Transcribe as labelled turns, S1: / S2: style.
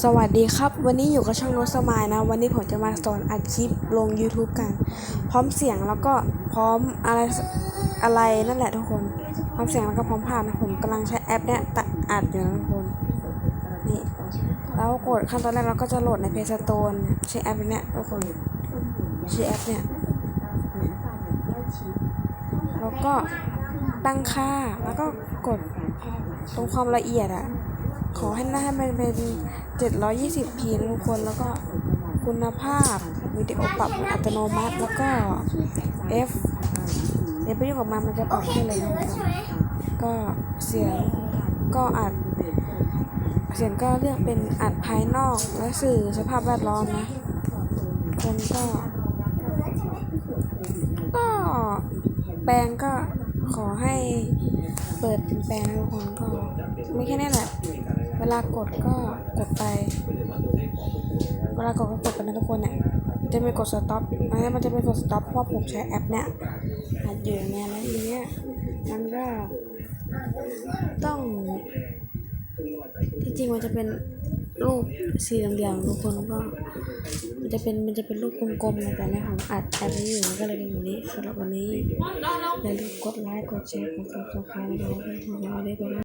S1: สวัสดีครับ วันนี้อยู่กับช่องโนตสมายนะ วันนี้ผมจะมาสอนอัดคลิปลง YouTube กัน พร้อมเสียงแล้วก็พร้อมอะไรอะไรนั่นแหละทุกคน พร้อมเสียงแล้วก็พร้อมภาพนะผมกำลังใช้แอปเนี้ยตัดอัดอยู่นะทุกคนนี่แล้วกดขั้นตอนแรกเราก็จะโหลดใน Play Store เนี่ยใช้แอปเนี้ยทุกคนใช้แอปเนี้ยแล้วก็ตั้งค่าแล้วก็กดตรงความละเอียดอะ ขอให้หน้าให้มันเป็น 720p นะทุกคนแล้วก็คุณภาพวิดีโอปรับอัตโนมัติแล้วก็ F เดี๋ยวไปยุ่งกับมันมันจะปรับให้เลยนะก็เสียงก็อัด เสียงก็เลือกเป็นอัดภายนอกและสื่อสภาพแวดล้อมนะ คนก็ ก็แปลงก็ ขอให้เปิดแปลงนทุกคนก็ไม่แค่นี้แหละ เวลากดก็กดไป เวลากดก็กดไปนะทุกคนเนี่ยมันจะไม่กดสต็อปอันนี้มันจะไม่กดสต็อปเพราะผมใช้แอปเนี่ยอัดอยู่อย่างเงี้ยแล้วทีเนี้ยมันก็ต้อง จริงมันจะเป็น รูปสี่เหลี่ยมทุกคนก็มันจะเป็นมันจะเป็นรูปกลมๆนะแต่เนี่ยผมอัดแอปนี้อยู่ก็เลยเป็นแบบนี้สำหรับวันนี้อย่าลืมกดไลค์กดแชร์กดซับสไครต์นะครับผมจะเอาได้ไปนะ